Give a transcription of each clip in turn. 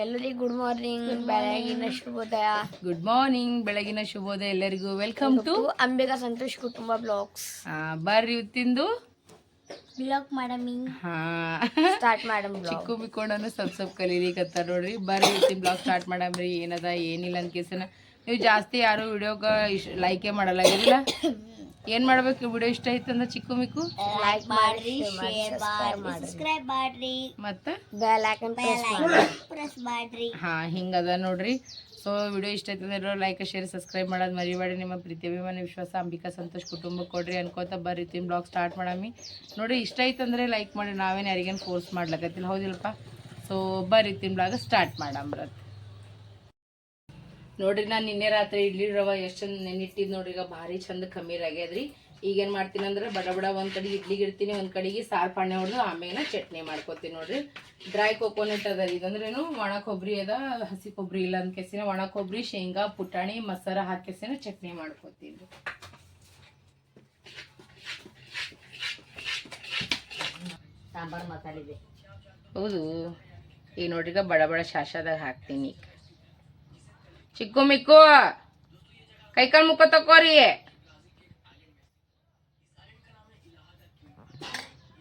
ಎಲ್ಲರಿಗೂ good morning ಬೆಳಗಿನ ಶುಭೋದಯ. ಗುಡ್ ಮಾರ್ನಿಂಗ್ ಬೆಳಗಿನ ಶುಭೋದಯ ಎಲ್ಲರಿಗೂ. ವೆಲ್ಕಮ್ ಟು ಅಂಬಿಕಾ ಸಂತೋಷ್ ಕುಟುಂಬ ಬ್ಲಾಗ್ಸ್ ಬರ್ರಿ ಇವತ್ತಿಂದು. ಬ್ಲಾಗ್ ಮಾಡಮಿ ಹಾ. ಸ್ಟಾರ್ಟ್ ಮಾಡಮ್ ಬ್ಲಾಗ್ ಚಿಕ್ಕು ಸಬ್ ಸಬ್ ಕಲೀಲಿಕತ್ತಾರ ನೋಡ್ರಿ. ಬರ್ರಿ ಇವತ್ತಿನ ಬ್ಲಾಗ್ ಸ್ಟಾರ್ಟ್ ಮಾಡಮ್ರಿ ಏನದ ಏನಿಲ್ಲ ಅಂತ ಕೇಸನ ನೀವು ಜಾಸ್ತಿ ಯಾರು ವಿಡಿಯೋಗ ಇಶ್ ಲೈಕೇ ಮಾಡಲ್ಲ ಇಲ್ಲ ಏನ್ ಮಾಡ್ಬೇಕು? ವಿಡಿಯೋ ಇಷ್ಟ ಆಯ್ತು ಅಂದ್ರೆ ಚಿಕ್ಕು ಮಿಕ್ಕು? ಲೈಕ್ ಮಾಡ್ರಿ ಶೇರ್ ಮಾಡ್ರಿ ಸಬ್ಸ್ಕ್ರೈಬ್ ಮಾಡ್ರಿ ಮತ್ತೆ? ಬೆಲ್ ಐಕನ್ ಪ್ರೆಸ್ ಮಾಡ್ರಿ. ಪ್ರೆಸ್ ಮಾಡ್ರಿ. ಹಾ ಹಿಂಗದ ನೋಡ್ರಿ. ಸೊ ವಿಡಿಯೋ ಇಷ್ಟ ಆಯ್ತು ಅಂದ್ರೆ ಲೈಕ್ ಶೇರ್ ಸಬ್ಸ್ಕ್ರೈಬ್ ಮಾಡೋದು ಮರಿಬೇಡಿ. ನಿಮ್ಮ ಪ್ರೀತಿ ಅಭಿಮಾನ ವಿಶ್ವಾಸ ಅಂಬಿಕಾ ಸಂತೋಷ್ ಕುಟುಂಬಕ್ಕೆ ಕೊಡ್ರಿ ಅನ್ಕೋತ ಬರ್ರಿ. ತಿನ್ ಬ್ಲಾಗ್ ಸ್ಟಾರ್ಟ್ ಮಾಡಾಮಿ. ನೋಡಿ ಇಷ್ಟ ಆಯ್ತು ಅಂದ್ರೆ ಲೈಕ್ ಮಾಡಿ. ನಾವೇನು ಯಾರಿಗೇನು ಫೋರ್ಸ್ ಮಾಡ್ಲಕತ್ತಿಲ್ಲ. ಹೌದಿಲ್ಲಪ್ಪ? ಸೊ ಬರ್ರಿ ತಿನ್ ಬ್ಲಾಗ್ ಸ್ಟಾರ್ಟ್ ಮಾಡಮ್ರತ್ ನೋಡ್ರಿ ನಾನು ನಿನ್ನೆ ರಾತ್ರಿ ಇಡ್ಲಿ ರವೆ ಎಷ್ಟು ಚಂದ ನೆನಿಟ್ಟಿದ್ ನೋಡ್ರಿ ಈಗ ಭಾರಿ ಚಂದ ಖಮೀರ್ ಆಗ್ಯದ್ರಿ. ಈಗೇನ್ ಮಾಡ್ತೀನಿ ಅಂದ್ರೆ ಬಡ ಬಡ ಒಂದ್ ಕಡೆ ಇಡ್ಲಿಗೆ ಇಡ್ತೀನಿ ಒಂದ್ ಕಡೆಗೆ ಸಾರ್ ಪಾಣೆ ಹೊಡೆದು ಆಮೇಲೆ ಚಟ್ನಿ ಮಾಡ್ಕೊತೀನಿ ನೋಡ್ರಿ. ಡ್ರೈ ಕೋಕೋನಟ್ ಅದ ಇದಂದ್ರೇನು ಒಣ ಕೊಬ್ಬರಿ ಅದ ಹಸಿ ಕೊಬ್ಬರಿ ಇಲ್ಲ ಅಂದ ಕೆಸಿನ ಒಣ ಕೊಬ್ಬರಿ ಶೇಂಗಾ ಪುಟಾಣಿ ಮಸಾಲ ಹಾಕಿಸಿನ ಚಟ್ನಿ ಮಾಡ್ಕೊತೀನಿ ಸಾಂಬಾರ್ ಮಸಾಲಿದೆ ಹೌದು. ಈಗ ನೋಡ್ರಿ ಈಗ ಬಡ ಬಡ ಶಾಶಾದಾಗ ಹಾಕ್ತೀನಿ ಈಗ. ಚಿಕ್ಕು ಮಿಕ್ಕು ಕೈಕಾಲು ಮುಖ ತಕೋರಿ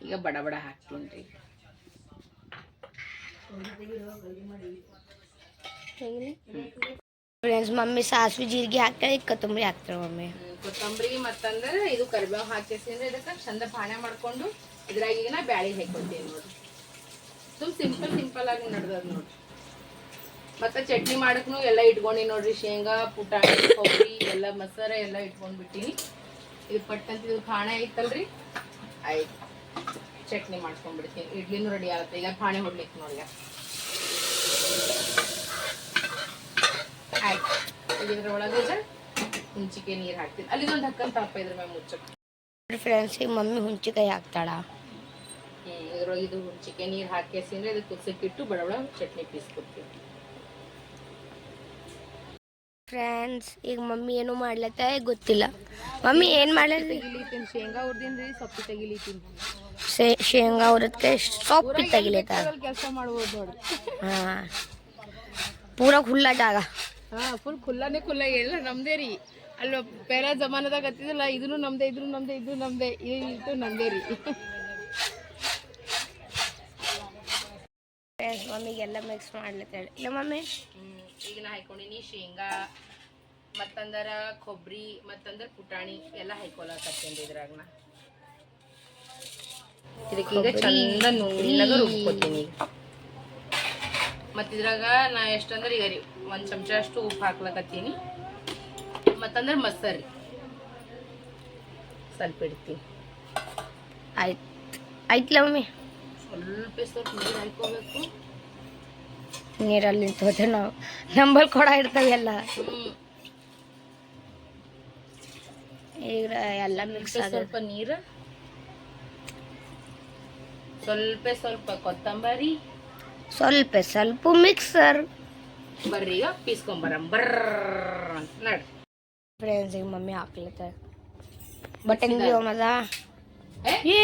ಈಗ ಬಡ ಬಡ ಹಾಕ್ತೀನಿ ರೀ ಫ್ರೆಂಡ್ಸ್ ಮಮ್ಮಿ ಸಾಸಿವೆ ಜೀರಿಗೆ ಹಾಕ್ತಾಳೆ ಈಗ ಕೊತ್ತಂಬರಿ ಹಾಕ್ತಾಳೆ ಮಮ್ಮಿ ಕೊತ್ತಂಬರಿ ಮತ್ತಂದ್ರೆ ಇದು ಕರಿಬೇವು ಹಾಕಿಸಿದ್ರೆ ಇದಕ್ಕೆ ಚಂದ ಪಾಣೆ ಮಾಡ್ಕೊಂಡು ಇದ್ರಾಗ ಈಗ ನಾ ಬ್ಯಾಳಿ ಹಾಕೊತೀನಿ ನೋಡ್ರಿ ಸುಮ್ ಸಿಂಪಲ್ ಸಿಂಪಲ್ ಆಗಿ ನಡ್ದದ ನೋಡ್ರಿ ಮತ್ತೆ ಚಟ್ನಿ ಮಾಡಕ್ನು ಎಲ್ಲ ಇಟ್ಕೊಂಡಿ ನೋಡ್ರಿ ಶೇಂಗಾ ಪುಟಾಣಿ ಕೊಬ್ಬರಿ ಎಲ್ಲ ಮೊಸರ ಎಲ್ಲ ಇಟ್ಕೊಂಡ್ಬಿಟ್ಟಿನಿ. ಇದು ಪಟ್ಟಂತ ಇದು ಖಾಣೆ ಐತಲ್ರಿ? ಆಯ್ತು. ಚಟ್ನಿ ಮಾಡ್ಕೊಂಡ್ಬಿಡ್ತೀನಿ. ಇಡ್ಲಿನು ರೆಡಿ ಆಗುತ್ತೆ. ಈಗ ಖಾಣೆ ಹೊಡ್ಲಿಕ್ಕೆ ನೋಡಿ ಆಯ್ತು. ಈಗ ಇದ್ರೊಳಗೆ ಹುಂಚಿಕೆ ನೀರು ಹಾಕ್ತೀನಿ. ಅಲ್ಲಿದೊಂದು ಹಕ್ಕನ್ ತಾಪ ಇದ್ರ ಮ್ಯಾಮ್ ಮುಚ್ಚಕ್ಕೆ ಫ್ರೆಂಡ್ಸ್ ಈಗ ಮಮ್ಮಿ ಹುಂಚಿಕಾಯಿ ಹಾಕ್ತಾಳ. ಇದ್ರೊಳಗೆ ಇದು ಹುಂಚಿಕೆ ನೀರು ಹಾಕಿಸಿದ್ರೆ ಇದು ಕುದಿಸಕ್ಕಿಟ್ಟು ಬಡ ಬಡ ಚಟ್ನಿ ಪೀಸ್ ಕೊಡ್ತೀವಿ ಫ್ರೆಂಡ್ಸ್ ಈಗ ಮಮ್ಮಿ ಏನು ಮಾಡ್ಲತ್ತ ಗೊತ್ತಿಲ್ಲ. ಮಮ್ಮಿ ಏನು ಮಾಡ್ಲತ್ತಿ? ತೆಗಿಲಿತೀನಿ ಶೇಂಗಾ ಹುರ್ದಿನ್ರಿ ಸೊಪ್ಪು ತೆಗಿಲಿತೀನಿ ಶೇ- ಶೇಂಗಾ ಹುರದ್ಕೆ ಸೊಪ್ಪು ತೆಗಿಲೇತ ಕೆಲಸ ಮಾಡ್ಬೋದು ನೋಡಿ. ಹಾ. ಪೂರ ಖುಲ್ಲ ಜಾಗ. ಹಾ ಫುಲ್ ಖುಲ್ಲಾನೇ ಖುಲ್ಲ ಎಲ್ಲ ನಮ್ದೇ ರೀ. ಅಲ್ಲ ಬೇರೆ ಜಮಾನದಾಗ ಹತ್ತಿದಿಲ್ಲ ಇದನ್ನು ನಮ್ದೇ ಇದ್ರು ನಮ್ದೇ ಇದ್ರು ನಮ್ದೇ ಇದು ನಮ್ದೇ ರೀ. ಫ್ರೆಂಡ್ಸ್ ಮಮ್ಮಿಗೆಲ್ಲ ಮಿಕ್ಸ್ ಮಾಡ್ಲತ್ತೇಳಿ. ಇಲ್ಲ ಮಮ್ಮಿ? ಹ್ಮ್ ಈಗ ನಾ ಹಾಕೊಂಡಿನಿ ಶೇಂಗಾ ಮತ್ತಂದರ ಕೊಬ್ಬರಿ ಮತ್ತಂದ್ರ ಪುಟಾಣಿ ಎಲ್ಲ ಹಾಕೊಳಕತ್ತೇನ್ರಿ ಇದ್ರಾಗ ನಾ. ಇದಕ್ಕೀಗ ಚಂದ ನೋಡಿ ರುಬ್ಕೊತೀನಿ. ಮತ್ತ ಇದ್ರಾಗ ನಾ ಎಷ್ಟಂದ್ರೆ ಈಗ ರೀ ಒಂದ್ ಚಮಚ ಅಷ್ಟು ಉಪ್ಪು ಹಾಕ್ಲಕತ್ತೀನಿ. ಮತ್ತಂದ್ರೆ ಮಸರಿ ಸ್ವಲ್ಪ ಇಡ್ತೀನಿ. ಆಯ್ತು. ಆಯ್ತಲ್ಲ ಮಮ್ಮಿ? ಸ್ವಲ್ಪ ಸ್ವಲ್ಪ ನೀರು ಹಾಕೋಬೇಕು ನೀರಲ್ಲಿ ನಿಂತೋದೆ ನಾವು ನಂಬಲ್ ಕೊಡ ಇರ್ತಾವೆ ಎಲ್ಲ. ಈಗ ಎಲ್ಲ ಮಿಕ್ಸ್ ಸ್ವಲ್ಪ ಸ್ವಲ್ಪ ನೀರು. ಸ್ವಲ್ಪ ಸ್ವಲ್ಪ ಕೊತ್ತಂಬರಿ. ಸ್ವಲ್ಪ ಸ್ವಲ್ಪ ಮಿಕ್ಸರ್ ಬರ್ರಿ ಈಗ ಪೀಸ್ಕೊಂಬರಂ ಬರ್ರ ನಡ್ರಿ ಫ್ರೆಂಡ್ಸ್ ಈಗ ಮಮ್ಮಿ ಹಾಕ್ಲತ್ತ ಬಟ್ ಹೆಂಗೆ ಮದ ಏ?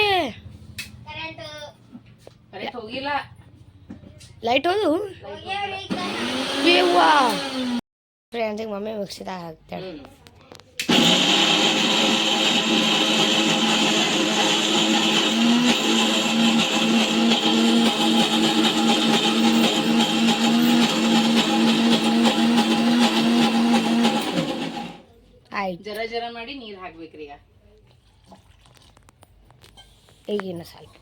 ಹೋಗಿಲ್ಲ ಲೈಟ್ ಹೋದು ಏವ್ವಾ ಫ್ರೆಂಡ್ಸ್ ಈಗ ಮಮ್ಮಿ ಮಿಕ್ಸಿದಾಗ ಹಾಕ್ತಾಳೆ. ಆಯ್ತು. ಜರ ಜರ ಮಾಡಿ ನೀರು ಹಾಕ್ಬೇಕ್ರಿ ಈಗ ಈಗಿನ ಸ್ವಲ್ಪ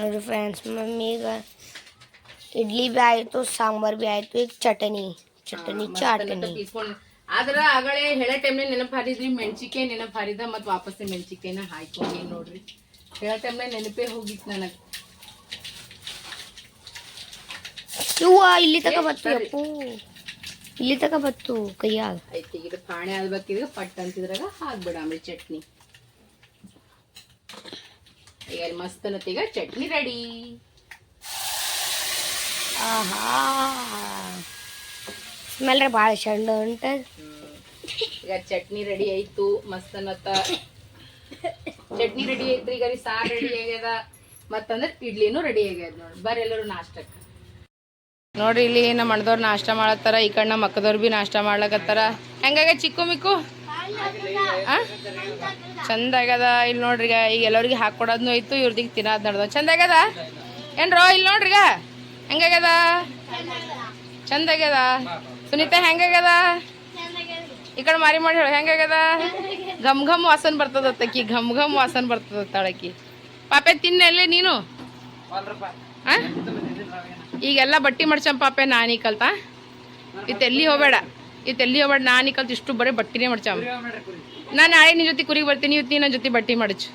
ನೋಡ್ರಿ ಫ್ರೆಂಡ್ಸ್ ಮಮ್ಮಿ ಈಗ ಇಡ್ಲಿ ಬಿ ಆಯಿತು ಸಾಂಬಾರ್ ಬಿ ಆಯಿತು ಈಗ ಚಟನಿ ಚಟನಿ ಚಾಟನಿ ಪೀಸ್ಕೊಂಡ್ ಆದ್ರ ಆಗಳೇ ಹೇಳೋ ಟೈಮ್ನ ನೆನಪು ಹಾರಿದ್ರಿ ಮೆಣಸಿಕೆ ನೆನಪು ಹಾರಿದ ಮತ್ ವಾಪಸ್ ಮೆಣಸಿಕೆನ ಹಾಕೊಂಡಿ ನೋಡ್ರಿ ಹೇಳೋ ಟೈಮ್ನ ನೆನಪೇ ಹೋಗಿತ್ತು ನನಗ್ ಇವ್ವ ಇಲ್ಲಿ ತಕ ಬತ್ತು ಸರಿ. ಅಪ್ಪು ಇಲ್ಲಿ ತಕ ಬತ್ತು ಕೈಯಾಗ ಐತಿ ಇದು ಪಾಣೆ ಆದ್ಬೇಕಿದ್ರೆ ಪಟ್ ಅಂತಿದ್ರಾಗ ಹಾಕ್ಬಿಡಾಮ್ರಿ ಚಟ್ನಿ ಈಗ ಮಸ್ತ್ ಅನ್ನತ್ತೀಗ ಚಟ್ನಿ ರೆಡಿ ಆಹಾ. ಸ್ಮೆಲ್ ಭಾಳ ಚಂದ ಉಂಟ. ಈಗ ಚಟ್ನಿ ರೆಡಿ ಆಯ್ತು ಮಸ್ತ್ ಅನ್ನತ್ತ. ಚಟ್ನಿ ರೆಡಿ ಐತ್ರಿ ಈಗ ಸಾರ್ ರೆಡಿ ಆಗ್ಯದ. ಮತ್ತಂದ್ರ ಇಡ್ಲಿನೂ ರೆಡಿ ಆಗ್ಯದ ನೋಡಿ. ಬರ್ರಿ ಎಲ್ಲರೂ ನಾಷ್ಟಕ್ಕೆ. ನೋಡ್ರಿ ಇಲ್ಲಿ ನಮ್ಮ ಅಣ್ಣದವ್ರು ನಾಷ್ಟ ಮಾಡತ್ತಾರ ಈ ಕಡೆ ನಮ್ಮ ಅಕ್ಕದವ್ರು ಬಿ ನಾಷ್ಟ ಮಾಡ್ಲಕತ್ತಾರ. ಹೆಂಗಾಗ ಚಿಕ್ಕು ಮಿಕ್ಕು? ಚಂದ ಆಗ್ಯದ ಇಲ್ಲಿ ನೋಡ್ರಿ ಈಗ ಎಲ್ಲರಿಗೆ ಹಾಕೊಡೋದ್ನು ಇತ್ತು ಇವ್ರದಿಗೆ ತಿನ್ನೋದು ನಡ್ದ ಚಂದ ಆಗ್ಯದ ಏನ್ರೋ ಇಲ್ಲಿ ನೋಡ್ರಿ ಈಗ. ಹೆಂಗಾಗ್ಯದ ಚಂದ ಆಗ್ಯದ? ಸುನೀತಾ ಹೆಂಗಾಗ್ಯದ ಈ ಕಡೆ ಮಾರಿ ಮಾಡಿ ಹೇಳು ಹೆಂಗಾಗ್ಯದ ಘಮ್ ಘಮ್ ವಾಸನ್ ಬರ್ತದತ್ತಕ್ಕಿ ಘಮ್ ಘಮ್ ವಾಸನ್ ಬರ್ತದತ್ತ ಪಾಪೆ ಪಾಪೆ ತಿನ್ನಲ್ಲಿ ನೀನು? ಈಗೆಲ್ಲ ಬಟ್ಟಿ ಮಡ್ಸಂ ಪಾಪೆ, ನಾನೀ ಕಲ್ತಾ. ಇತ್ತು ಎಲ್ಲಿ ಹೋಗಬೇಡ. ಇತ್ತು ಎಲ್ಲಿ ಹೋಗ್ಬೇಡ ನಾನು ಕಲ್ತು ಇಷ್ಟು ಬರೀ ಬಟ್ಟಿನೇ ಮಾಡ್ಚಾವ ನಾನು ನಾಳೆ ನಿನ್ನ ಜೊತೆ ಕುರಿಗೆ ಬರ್ತೀನಿ, ಇವತ್ತು ನೀನು ಜೊತೆ ಬಟ್ಟಿ ಮಡಚು.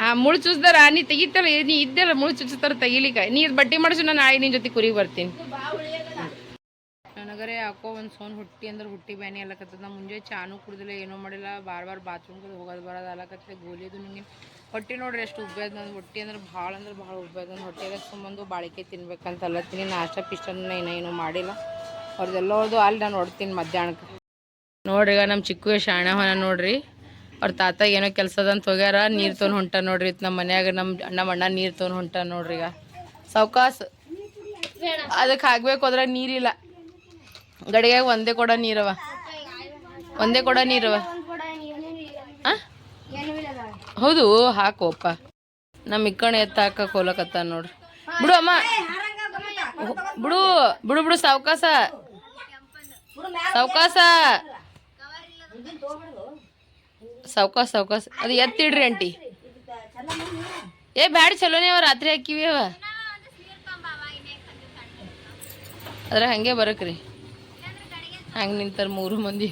ಹಾಂ, ಮುಳು ಚುಚ್ದಾರ, ನೀ ತೆಗಿತಾರ ನೀ ಇದ್ದಲ್ಲ ಮುಳು ಚುಚ್ತಾರ ತೆಗಿಲಿಕ್ಕ. ನೀ ಬಟ್ಟೆ ಮಾಡಿಸು ನಾನು ನಾಳೆ ನಿನ್ನ ಜೊತೆ ಕುರಿಗೆ ಬರ್ತೀನಿ. ನನಗರೆ ಯಾಕೋ ಒಂದು ಸೋನ್ ಹುಟ್ಟಿ ಅಂದ್ರೆ ಹುಟ್ಟಿ ಬ್ಯಾನಿ ಅಲ್ಲಕತ್ತದ ಮುಂಜೆ ಚಾನು ಕುಡ್ದಿಲ್ಲ, ಏನೂ ಮಾಡಿಲ್ಲ. ಬಾರ್ ಬಾರ್ ಬಾತ್ರೂಮ್ಗೆ ಹೋಗೋದು ಬರೋದು ಅಲ್ಲಕತ್ತೆ ಗೋಲಿದು ನಿಂಗೆ. ಹೊಟ್ಟೆ ನೋಡ್ರಿ ಎಷ್ಟು ಉಬ್ಬೇದ ನನ್ನ ಹೊಟ್ಟೆ ಅಂದ್ರೆ ಭಾಳ ಅಂದ್ರೆ ಭಾಳ ಉಬ್ಬೇದ ನನ್ನ ಹೊಟ್ಟೆದಾಗ ಸುಮ್ಮಂದು ಬಾಳಿಕೆ ತಿನ್ಬೇಕಂತ ಅಲ್ಲತ್ತೀನಿ ನಾಷ್ಟ ಪಿಷ್ಟನ್ನ ಏನೋ ಏನೂ ಮಾಡಿಲ್ಲ. ಅವ್ರದ್ದೆಲ್ಲ ಅವ್ರದ್ದು ಅಲ್ಲಿ ನಾನು ನೋಡ್ತೀನಿ ಮಧ್ಯಾಹ್ನಕ್ಕೆ ನೋಡ್ರಿ ಈಗ ನಮ್ಮ ಚಿಕ್ಕ ಶಾಣ ಹೊನ ನೋಡ್ರಿ. ಅವ್ರ ತಾತ ಏನೋ ಕೆಲಸದಂತ ಹೋಗ್ಯಾರ, ನೀರು ತೊಗೊಂಡು ಹೊಂಟ ನೋಡ್ರಿ ಇತ್ತು ನಮ್ಮ ಮನ್ಯಾಗ ನಮ್ಮ ನಮ್ಮ ಅಣ್ಣ ನೀರು ತೊಗೊಂಡು ಹೊಂಟ ನೋಡ್ರಿ ಈಗ. ಸೌಕಾಸ್. ಅದಕ್ಕೆ ಹಾಕ್ಬೇಕು ಅದ್ರಾಗ ನೀರಿಲ್ಲ. ಗಡಿಗ್ಯಾಗ ಒಂದೇ ಕೊಡ ನೀರವ. ಒಂದೇ ಕೊಡ ನೀರವ? ಹೌದು ಹಾಕೋಪ್ಪ ನಮ್ಮ ಇಕ್ಕಣ ಎತ್ತ ಹಾಕಕ್ಕೆ ಹೋಗ್ಲಕತ್ತ ನೋಡ್ರಿ. ಬಿಡು ಅಮ್ಮ. ಬಿಡು ಬಿಡು ಬಿಡು ಸಾವ್ಕಾಸ ಸಾವ್ಕಾಸ ಸೌಕಾಸ ಸಾವ್ಕಾಸ ಅದು ಎತ್ತಿಡ್ರಿ ಅಂಟಿ ಏ, ಬ್ಯಾಡ ಚಲೋನೇ ಅವ, ರಾತ್ರಿ ಹಾಕಿವಿ ಅವ. ಅದ್ರ ಹಂಗೆ ಬರಕ್ರಿ. ಹಂಗೆ ನಿಂತಾರ ಮೂರು ಮಂದಿ.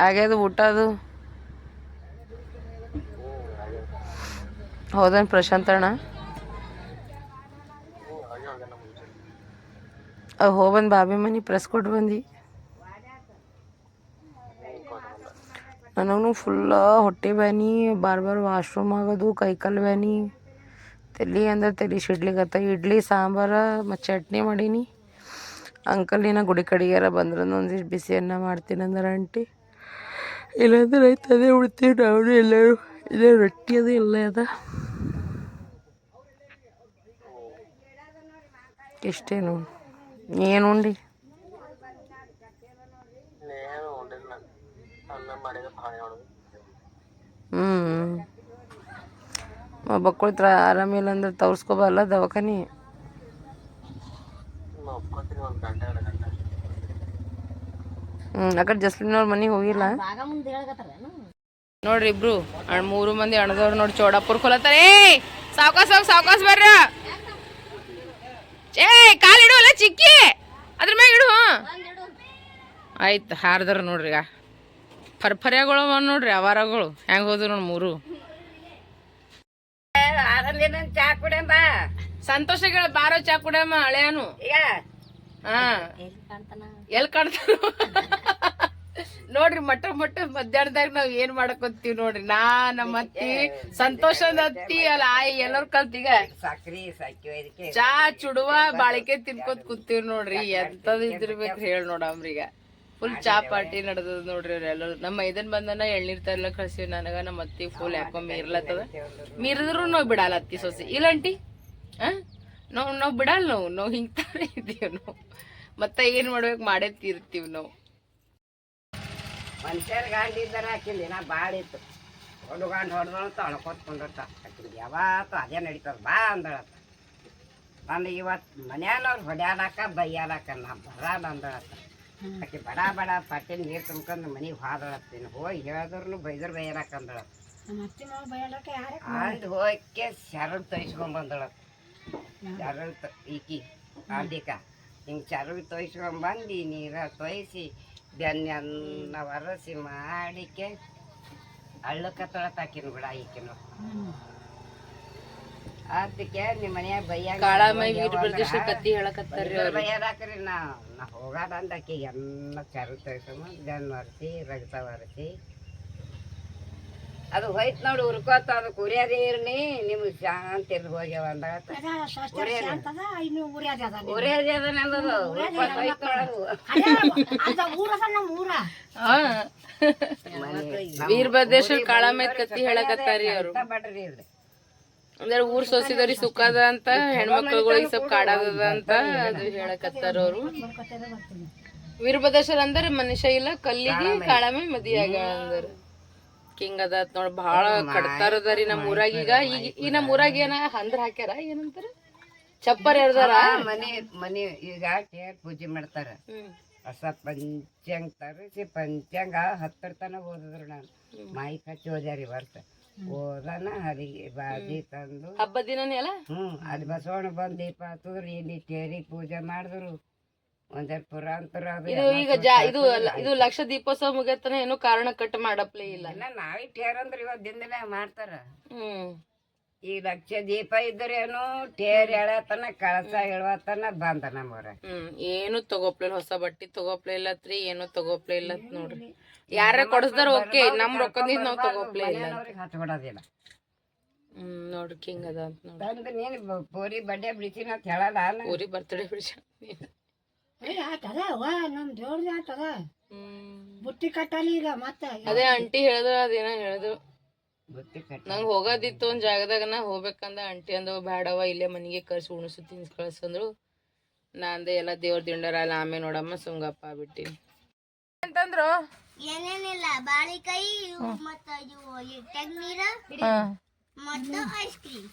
ಆಗ್ಯದ ಊಟ ಅದು. ಹೌದೇನು ಪ್ರಶಾಂತ ಅಣ್ಣ? ಹೋಗ್ಬಂದು ಬಾಬಿ ಮನೆ ಪ್ರೆಸ್ ಕೊಟ್ಟು ಬಂದು. ನನಗೂ ಫುಲ್ಲ ಹೊಟ್ಟೆ ಬ್ಯಾನಿ, ಬಾರ್ ಬಾರ್ ವಾಶ್ರೂಮ್ ಆಗೋದು ಕೈಕಾಲು ಬ್ಯಾನಿ. ತಲೆ ಅಂದ್ರೆ ತಲೆ ಸಿಡ್ಲಿಗತ್ತ, ಇಡ್ಲಿ, ಸಾಂಬಾರ, ಮತ್ತು ಚಟ್ನಿ ಮಾಡೀನಿ. ಅಂಕಲ್ ಏನ ಗುಡಿ ಕಡೆಗಾರ ಬಂದ್ರೆ ಒಂದಿಷ್ಟು ಬಿಸಿ ಅನ್ನ ಮಾಡ್ತೀನಿ ಅಂದ್ರೆ ಆಂಟಿ. ಇಲ್ಲಾಂದ್ರೆ ಆಯ್ತು, ಅದೇ ನಾವು ಎಲ್ಲರೂ. ಇದೇ ರೊಟ್ಟಿ ಅದು ಎಲ್ಲ ಅದ. ಇಷ್ಟೇನು ಏನು ಉಂಡಿ ಹ್ಞೂ ಬಕ್ಕೊಳ್ತ್ರ ಆರಾಮಿಲ್ಲ ಅಂದ್ರೆ ತೋರಿಸ್ಕೊಬಲ್ಲ ದವಾಖಾನಿ ಹ್ಞೂ ಆ ಕಡೆ ಜಸ್ಲಿನ್ ಅವ್ರ ಮನೆಗೆ ಹೋಗಿಲ್ಲ ನೋಡ್ರಿ ಇಬ್ರು ಅಣ್ಣ ಮೂರು ಮಂದಿ ಅಣ್ಣದವ್ರು ನೋಡಿ ಚೌಡಾಪುರ್ ಕೊಲತ್ತಾರ ಏ ಸಾವ್ಕಾಸ್ ಹೋಗಿ ಸಾವ್ಕಾಸ್ ಬರ್ರ ಏ ಕಾಲು ಇಡು ಅಲ್ಲ ಚಿಕ್ಕಿ? ಅದ್ರ ಮ್ಯಾಗ ಇಡು ಆಯ್ತು ಹಾರದ್ರ ನೋಡ್ರಿ ಈಗ. ಫರ್ಫರ್ಯಾಗಳು ಅವ ನೋಡ್ರಿ ಅವಾರಗಳು ಹೆಂಗ್ ಹೋದ್ರು ನೋಡಿ ಮೂರು. ಚಾ ಕುಡಿಯಂಬ ಸಂತೋಷಗಳ ಬಾರೋ ಚಾ ಕುಡಿಯಮ್ಮ ಹಳೆಯನು. ಈಗ. ಹಾ. ಎಲ್ಲಿ ಕಾಣ್ತಾನ? ನೋಡ್ರಿ ಮಟ್ಟ ಮಟ್ಟ ಮಧ್ಯಾಹ್ನದಾಗ ನಾವ್ ಏನ್ ಮಾಡಕ್ ಹೋಗ್ತೀವಿ ನೋಡ್ರಿ. ನಾ ನಮ್ಮ ಅತ್ತಿ ಸಂತೋಷದ ಅತ್ತಿ ಅಲ್ಲ ಆಯ್ ಎಲ್ಲರೂ ಕಲ್ತೀಗ ಸಕ್ರಿ ಚಾ ಚುಡುವ ಬಾಳಿಕೆ ತಿನ್ಕೋತ್ ಕೂತೀವಿ ನೋಡ್ರಿ. ಎಂತದ್ ಹೇಳ ಹೇಳಿ ಈಗ ಫುಲ್ ಚಾ ಪಾರ್ಟಿ ನಡೆದದ ನೋಡ್ರಿ ಎಲ್ಲರೂ. ನಮ್ಮ ಇದನ್ ಬಂದನ ಎಳ್ನೀರ್ ತರ್ಲ ಕಳ್ಸಿವಿ ನನಗ ನಮ್ಮ ಅತ್ತಿ ಫುಲ್ ಯಾಕೋ ಮೀರ್ಲತ್ತದ. ಮೀರಿದ್ರು ನಾವ್ ಬಿಡಲ್ಲ ಅತ್ತಿ ಸೊಸಿ. ಇಲ್ಲಂಟಿ ಆ? ನಾವ್ ನಾವ್ ಬಿಡಲ್ಲ ನಾವು. ನಾವ್ ಹಿಂಗ್ತಾನೆ ಇದೀವಿ ನಾವು. ಮತ್ತೆ ಏನ್ ಮಾಡ್ಬೇಕು ಮಾಡೇ ತೀರ್ತೀವಿ ನಾವು. ಮನುಷ್ಯರ ಗಾಂಡಿ ಇದ್ದಾರೆ ಆಕಿಲ್ಲ ದಿನ ಭಾಳ ಇತ್ತು. ಹೊಡು ಗಾಂಡ್ ಹೊಡೆದಳು ಅಳ್ಕೊತ್ಕೊಂಡಿರ್ತ ಆಕಿಗೆ ಯಾವತ್ತು ಅದೇ ನಡೀತದ ಬಾ ಅಂದಳತ್ತ. ನಾನು ಇವತ್ತು ಮನ್ಯಾನವ್ರು ಹೊಡ್ಯಾಡಕ ಬೈಯಾಡಕ ನಾ ಬರಲ್ಲ ಅಂದಳತ್ತ. ಆಕಿ ಬಡ ಬಡ ಪಟ್ಟಿನ ನೀರು ತುಂಬ್ಕೊಂಡು ಮನೆಗೆ ಹೋದಳತ್ತೀನಿ ಹೋಗಿ ಹೇಳಿದ್ರು ಬೈದ್ರು ಬೈಯಾಡಕ ಅಂದಳತ್ತ. ಅಂದು ಹೋಗಕ್ಕೆ ಶರಡ್ ತೊಯ್ಸ್ಕೊಂಡ್ ಬಂದಳತ್ತ. ಈಕಿ ಆಂಡಿಕ ಹಿಂಗೆ ಚರವಿ ತೊಯ್ಸ್ಕೊಂಬಂದು ನೀರ ತೊಯ್ಸಿ ಬೆನ್ನ ಒರೆಸಿ ಮಾಡಿಕೆ ಹಳ್ಳಕ್ಕ ತೊಳತಾಕಿನ ಬಿಡ ಈಕಿನ ಅದಕ್ಕೆ ನಿಮ್ಮ ಮನ್ಯಾಗ ಬೈಯಾಗ ಕತ್ತಿ ಹೇಳಕತ್ತಾರ್ರಿ ಬೈಯಾದಾಕ್ರಿ ನಾ ನಾ ಹೋಗಾದ ಅಂದಾಕಿ ಎಲ್ಲ ಚರವಿ ತೊಯ್ಸಮ್ಮ ಬೆನ್ನ ಒರೆಸಿ ರಗತ ಒರೆಸಿ. ಅದು ಹೋಯ್ತು ನೋಡಿ ಹುರ್ಕೋತ ಅದು ಕುರಿಯದೇ ಇರ್ನಿ ನಿಮ್ಗೆ ಶಾಂತಿ ಇರ್ದು ಹೋಗ್ಯಾವ ಅಂದಾಗ ಉರಿಯದೇ ಅದ. ವೀರಭದ್ರೇಶ್ವರ ಕಾಳಮೈ ಕತ್ತಿ ಹೇಳಕತ್ತಾರಿ ಅವರು. ಅಂದ್ರೆ ಊರ್ ಸೋಸಿದವ್ರಿ ಸುಖದ ಅದ ಅಂತ ಹೆಣ್ಮಕ್ಳುಗಳಿಗೆ ಸ್ವಲ್ಪ ಕಾಡದದ ಅಂತ ಅದು ಹೇಳಕತ್ತಾರ ಅವರು. ವೀರಭದ್ರೇಶ್ವರ ಅಂದ್ರೆ ಮನುಷ್ಯ ಇಲ್ಲ ಕಲ್ಲಿಗೆ ಕಾಳಮೆ ಮದಿಯಾಗ ಅಂದ್ರ. ಕಿಂಗ್ ಅದ ನೋಡ್ ಬಹಳ ಕಡ್ತಾರದರಿ ನಮ್ಮ ಊರಾಗ. ಈಗ ಈಗ ಈ ನಮ್ಮ ಊರಾಗ ಏನ ಹಂದ್ರ ಹಾಕ್ಯಾರ? ಏನಂತಾರ? ಚಪ್ಪರ್ ಎರ್ದಾರ? ಮನೆ ಮನೆ ಈಗ ಕೇರ್ ಪೂಜೆ ಮಾಡ್ತಾರ? ಹೊಸ ಪಂಚಾಂಗ ತರಿಸಿ ಪಂಚಾಂಗ ಹತ್ತರ ತನ ಓದಿದ್ರು ನಾನು. ಮಾಯಿ ಕಚ್ಚಿ ಓದ್ಯಾರಿ ಬರ್ತ ಓದನ ಹರಿ ಬಾಜಿ ತಂದು. ಹಬ್ಬದ ದಿನನೇ ಅಲ್ಲ? ಹ್ಮ್ ಅಲ್ಲಿ ಬಸವಣ್ಣ ಬಂದ್ ದೀಪ ಹತ್ತಿದ್ರು ಇಲ್ಲಿ ತೇರಿ ಪೂಜೆ ಮಾಡಿದ್ರು. ಒಂದೆರಡು ಅದು ಇದು ಈಗ ಜಾ ಇದು ಅಲ್ಲ- ಇದು ಲಕ್ಷ ದೀಪೋತ್ಸವ ಮುಗಿಯತನ ಏನು ಕಾರಣ ಕಟ್ ಮಾಡಪ್ಲೇ ಇಲ್ಲ. ಎಲ್ಲ ನಾವೇ ಟೇರ್ ಅಂದ್ರೆ ಇವತ್ತು ದಿನದಲ್ಲೇ ಮಾಡ್ತಾರ. ಹ್ಮ್. ಈ ಲಕ್ಷ ದೀಪ ಇದ್ರೇನು ಟೇರ್ ಹೇಳತನ ಕಳಸ ಹೇಳುವತನ ಬಂದ ನಮ್ಮವ್ರ ಹ್ಮ್ ಏನು ತಗೋಪ್ಲೇ ಇಲ್ಲ ಹೊಸ ಬಟ್ಟಿ ತಗೋಪ್ಲೇ ಇಲ್ಲತ್ರಿ ಏನು ತಗೋಪ್ಲೇ ಇಲ್ಲ ನೋಡ್ರಿ. ಯಾರ ಕೊಡಸ್ದಾರ ಓಕೆ ನಮ್ ರೊಕ್ಕದಿಂದ ನಾವ್ ತಗೋಪ್ಲೇ ಇಲ್ಲ ಹಚ್ಕೊಡೋದಿಲ್ಲ ಹ್ಮ್ ನೋಡ್ರಿ ಕಿಂಗ್ ಅದ ಅಂತ ನೋಡ್ರಿ. ತಂದು ನೀನು ಬ- ಪೂರಿ ಬಡ್ಡೆ ಅಂತ ಹೇಳಲ್ಲ. ಊರಿ ಬರ್ತಡೇ ಬಿಡಿಸ ಕಟ್ಟಲಿ ಈಗ ಮತ್ತೆ ಅದೇ ಅಂಟಿ ಹೇಳಿದ್ರ ಅದೇನ ಹೇಳಿದ್ರು. ಬುತ್ತಿ ಕಟ್ಟಿ. ನಂಗ್ ಹೋಗೋದಿತ್ತು ಒಂದ್ ಜಾಗದಾಗ ನಾ ಹೋಗ್ಬೇಕಂದ ಅಂಟಿ ಅಂದ ಬ್ಯಾಡವ ಇಲ್ಲೇ ಮನಿಗೆ ಕರ್ಸಿ ಉಣಸು ತಿನ್ಸ್ ಕಳ್ಸಂದ್ರು ನಾ ಅಂದೆ ಎಲ್ಲ ದೇವ್ರ ದಿಂಡರ ಅಲ್ಲ ಆಮೇಲೆ ನೋಡಮ್ಮ ಸುಂಗಪ್ಪ ಬಿಟ್ಟಿನಿ. ಅಂತಂದ್ರು? ಏನೇನಿಲ್ಲ ಬಾಳಿಕಾಯಿ ಮತ್ತ ಇವು ತೆಗ್ ನೀರ ಮತ್ತು ಐಸ್ ಕ್ರೀಮ್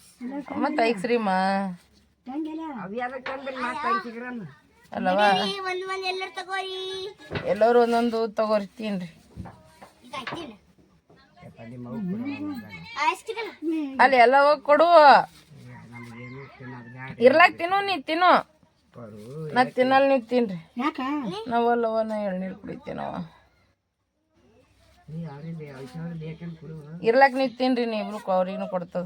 ಮತ್ತ ಐಸ್ ಕ್ರೀಮ್? ಯಾವ್ದಕ್ಕೆ ತಂದ್ರೆ ಮತ್ತೆ ಸಿಗ್ರಮ್ಮ ಅಲ್ಲವ? ಎಲ್ಲರೂ ತಗೋರಿ. ಎಲ್ಲರೂ ಒಂದೊಂದು ತಗೋರಿ ತಿನ್ರಿ. ಅಲ್ಲಿ ಎಲ್ಲ ಹೋಗಿ ಕೊಡು. ಇರ್ಲಾಕ್ ತಿನ್ನು ನೀ ತಿನ್ನು. ನಾ ತಿನ್ನಲ್ ನೀವ್ ತಿನ್ರಿ. ಯಾಕ? ನಾವಲ್ಲವ ನಾ ಎಳ್ನೀರ್ ಕುಡಿತೀನವ ಇರ್ಲಾಕ್ ನೀವು ತಿನ್ರಿ ನೀ ಇಬ್ರು ಅವ್ರಿಗೂ ಕೊಡ್ತದ.